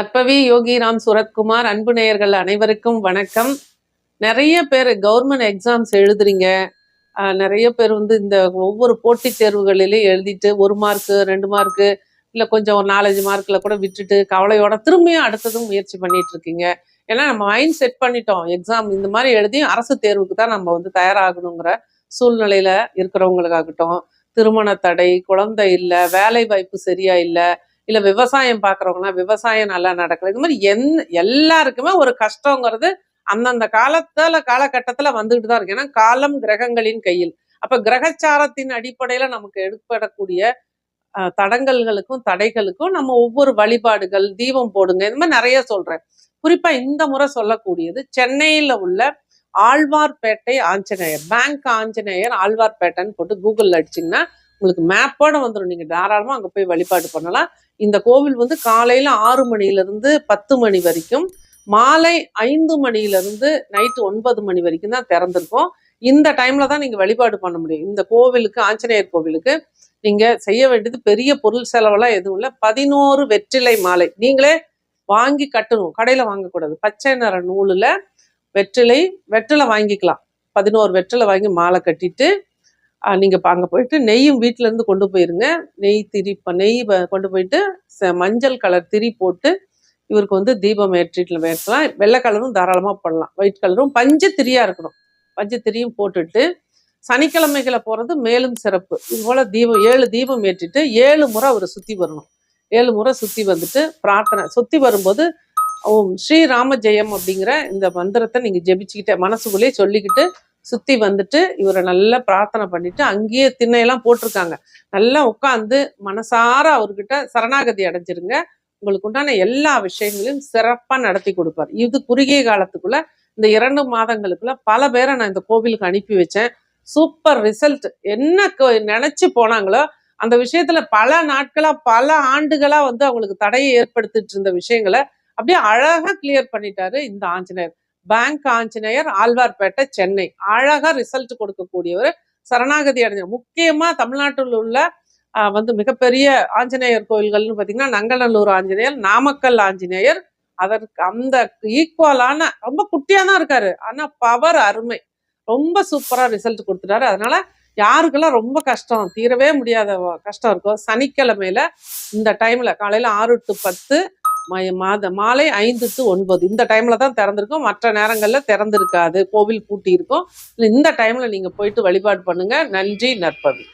நற்பவி யோகிராம் சுரத்குமார் அன்பு நேயர்கள் அனைவருக்கும் வணக்கம். நிறைய பேர் கவர்மெண்ட் எக்ஸாம்ஸ் எழுதுறீங்க. நிறைய பேர் வந்து இந்த ஒவ்வொரு போட்டித் தேர்வுகளிலையும் எழுதிட்டு ஒரு மார்க்கு ரெண்டு மார்க்கு இல்லை கொஞ்சம் ஒரு நாலஞ்சு மார்க்கில் கூட விட்டுட்டு கவலையோட திரும்பியும் அடுத்ததும் முயற்சி பண்ணிட்டு இருக்கீங்க. ஏன்னா நம்ம மைண்ட் செட் பண்ணிட்டோம். எக்ஸாம் இந்த மாதிரி எழுதி அரசு தேர்வுக்கு தான் நம்ம வந்து தயாராகணுங்கிற சூழ்நிலையில இருக்கிறவங்களுக்காகட்டும். திருமண தடை குழந்தை இல்லை வேலை வாய்ப்பு சரியா இல்லை இல்லை விவசாயம் பார்க்குறவங்களாம் விவசாயம் நல்லா நடக்கல. இது மாதிரி என் எல்லாருக்குமே ஒரு கஷ்டங்கிறது அந்தந்த காலத்துல காலகட்டத்துல வந்துகிட்டு தான் இருக்கு. ஏன்னா காலம் கிரகங்களின் கையில். அப்போ கிரகச்சாரத்தின் அடிப்படையில நமக்கு எடுப்படக்கூடிய தடங்கல்களுக்கும் தடைகளுக்கும் நம்ம ஒவ்வொரு வழிபாடுகள் தீபம் போடுங்க இந்த மாதிரி நிறைய சொல்றேன். குறிப்பா இந்த முறை சொல்லக்கூடியது சென்னையில உள்ள ஆழ்வார்பேட்டை ஆஞ்சநேயர் பேங்க் ஆஞ்சநேயர் ஆழ்வார்பேட்டைன்னு போட்டு கூகுளில் அடிச்சிங்கன்னா உங்களுக்கு மேப்போட வந்துடும் நீங்க தாராளமா அங்க போய் வழிபாடு பண்ணலாம். இந்த கோவில் வந்து காலையில ஆறு மணில இருந்து பத்து மணி வரைக்கும் மாலை ஐந்து மணில இருந்து நைட்டு ஒன்பது மணி வரைக்கும் தான் திறந்திருக்கும். இந்த டைம்ல தான் நீங்க வழிபாடு பண்ண முடியும். இந்த கோவிலுக்கு ஆஞ்சநேயர் கோவிலுக்கு நீங்க செய்ய வேண்டியது பெரிய பொருள் செலவெல்லாம் எதுவும் இல்லை. பதினோரு வெற்றிலை மாலை. நீங்களே வாங்கி கட்டணும். கடையில வாங்கக்கூடாது. பச்சை நிற நூலில் வெற்றிலை வெற்றிலை வாங்கிக்கலாம். பதினோரு வெற்றிலை வாங்கி மாலை கட்டிட்டு நீங்கள் நீங்க அங்கே போயிட்டு நெய்யும் வீட்டிலேருந்து கொண்டு போயிருங்க. நெய் திரி நெய் வ- கொண்டு போயிட்டு ச- மஞ்சள் கலர் திரி போட்டு இவருக்கு வந்து தீபம் ஏற்றிட்டு ஏற்றலாம். வெள்ளை கலரும் தாராளமாக பண்ணலாம் ஒயிட் கலரும் பஞ்சு திரியாக இருக்கணும். பஞ்சு திரியும் போட்டுட்டு சனிக்கிழமைகளை போகிறது மேலும் சிறப்பு. இது போல் தீபம் ஏழு தீபம் ஏற்றிட்டு ஏழு முறை அவரை சுற்றி வரணும். ஏழு முறை சுற்றி வந்துட்டு பிரார்த்தனை சுற்றி வரும்போது ஓம் ஜெயம் அப்படிங்கிற இந்த மந்திரத்தை நீங்கள் ஜெபிச்சுக்கிட்டே மனசுக்குள்ளேயே சொல்லிக்கிட்டு சுத்தி வந்துட்டு இவரை நல்லா பிரார்த்தனை பண்ணிட்டு அங்கேயே திண்ணையெல்லாம் போட்டிருக்காங்க. நல்லா உட்காந்து மனசார அவர்கிட்ட சரணாகதி அடைஞ்சிருங்க. உங்களுக்கு உண்டான எல்லா விஷயங்களையும் சிறப்பாக நடத்தி கொடுப்பார். இது குறுகிய காலத்துக்குள்ள இந்த இரண்டு மாதங்களுக்குள்ள பல பேரை நான் இந்த கோவிலுக்கு அனுப்பி வச்சேன். Super result. என்ன நினைச்சு போனாங்களோ அந்த விஷயத்துல பல நாட்களா பல ஆண்டுகளா வந்து அவங்களுக்கு தடையை ஏற்படுத்திட்டு இருந்த விஷயங்களை அப்படியே அழகா கிளியர் பண்ணிட்டாரு இந்த ஆஞ்சநேயர். பேங்க் ஆஞ்சநேயர் ஆழ்வார்பேட்டை சென்னை. அழகா ரிசல்ட் கொடுக்கக்கூடியவர் சரணாகதி அடைஞ்ச முக்கியமா தமிழ்நாட்டில் உள்ள வந்து மிகப்பெரிய ஆஞ்சநேயர் கோயில்கள்னு பார்த்தீங்கன்னா நங்கநல்லூர் ஆஞ்சநேயர் நாமக்கல் ஆஞ்சநேயர். அதற்கு அந்த ஈக்குவலான ரொம்ப குட்டியாக தான் இருக்காரு. ஆனால் பவர் அருமை. ரொம்ப சூப்பராக ரிசல்ட் கொடுத்துட்டாரு. அதனால யாருக்கெல்லாம் ரொம்ப கஷ்டம் தீரவே முடியாத கஷ்டம் இருக்கோ சனிக்கிழமையில இந்த டைம்ல காலையில ஆறு டு பத்து மாத மாலை ஐந்து டு ஒன்பது. இந்த டைம்ல தான் திறந்திருக்கும். மற்ற நேரங்களில் திறந்திருக்காது. கோவில் பூட்டி இருக்கும் இந்த டைம்ல நீங்க போயிட்டு வழிபாடு பண்ணுங்க. நன்றி நற்பவி